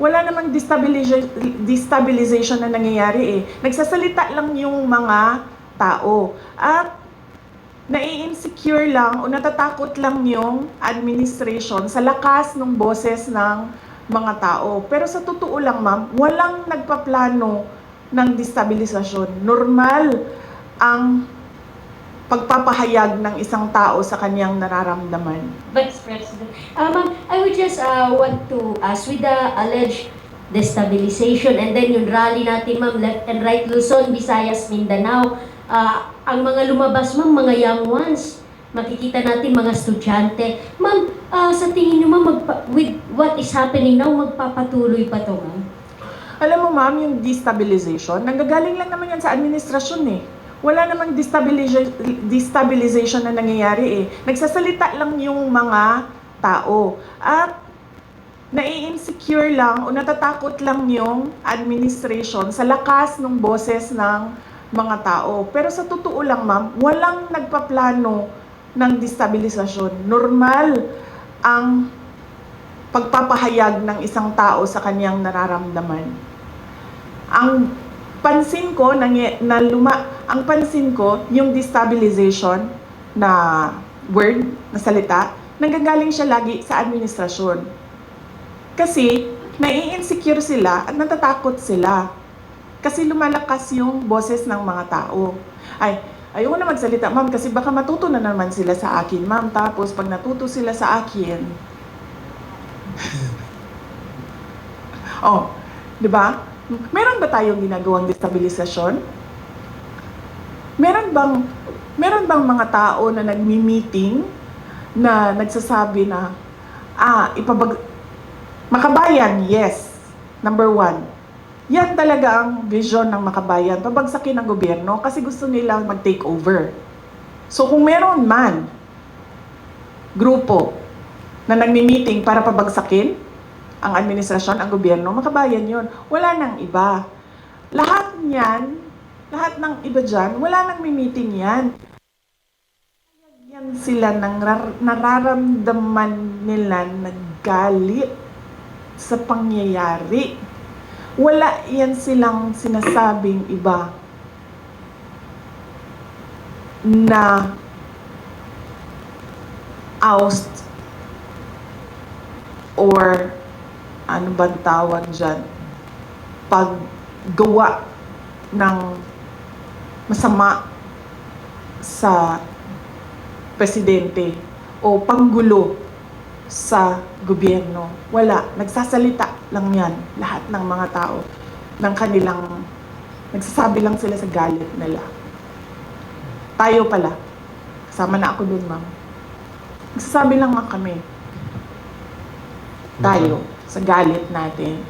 wala namang destabilization, destabilization na nangyayari eh. Nagsasalita lang yung mga tao. At nai-insecure lang o natatakot lang yung administration sa lakas ng boses ng mga tao. Pero sa totoo lang, ma'am, walang nagpaplano ng destabilisasyon. Normal ang pagpapahayag ng isang tao sa kanyang nararamdaman. Vice President. Uh, ma'am, I would just uh, want to ask with the alleged destabilization and then yung rally natin, ma'am, left and right, Luzon, Visayas, Mindanao, uh, ang mga lumabas, ma'am, mga young ones, makikita natin mga estudyante. Ma'am, uh, sa tingin niyo, ma'am, with what is happening now, magpapatuloy pa to, ma'am? Alam mo ma'am, yung destabilization, nanggagaling lang naman yan sa administrasyon eh. Wala namang destabilization, destabilization na nangyayari eh. Nagsasalita lang yung mga tao. At nai-insecure lang o natatakot lang yung administration sa lakas ng boses ng mga tao. Pero sa totoo lang ma'am, walang nagpaplano ng destabilisasyon. Normal ang pagpapahayag ng isang tao sa kanyang nararamdaman. Ang pansin ko na, na luma, ang pansin ko yung destabilization na word, na salita, nanggagaling siya lagi sa administrasyon. Kasi nai-insecure sila at natatakot sila. Kasi lumalakas yung boses ng mga tao. Ay, ayoko na magsalita, ma'am, kasi baka matuto na naman sila sa akin, ma'am. Tapos pag natuto sila sa akin, oh, di ba? Meron ba tayong ginagawang destabilisasyon? Meron bang meron bang mga tao na nagmi-meeting na nagsasabi na ah, ipabag Makabayan, yes. Number one. Yan talaga ang vision ng makabayan. Pabagsakin ng gobyerno kasi gusto nilang mag-take over. So kung meron man grupo na nagmi-meeting para pabagsakin ang administrasyon, ang gobyerno, makabayan yon. Wala nang iba. Lahat niyan, lahat ng iba dyan, wala nang meeting yan. Yan sila rar- nararamdaman nila naggalit sa pangyayari. Wala yan silang sinasabing iba na oust or ano bang tawag dyan? Paggawa ng masama sa presidente o panggulo sa gobyerno. Wala. Nagsasalita lang yan. Lahat ng mga tao ng kanilang nagsasabi lang sila sa galit nila. Tayo pala. Kasama na ako dun, ma'am. Nagsasabi lang nga kami. Tayo, sa galit natin.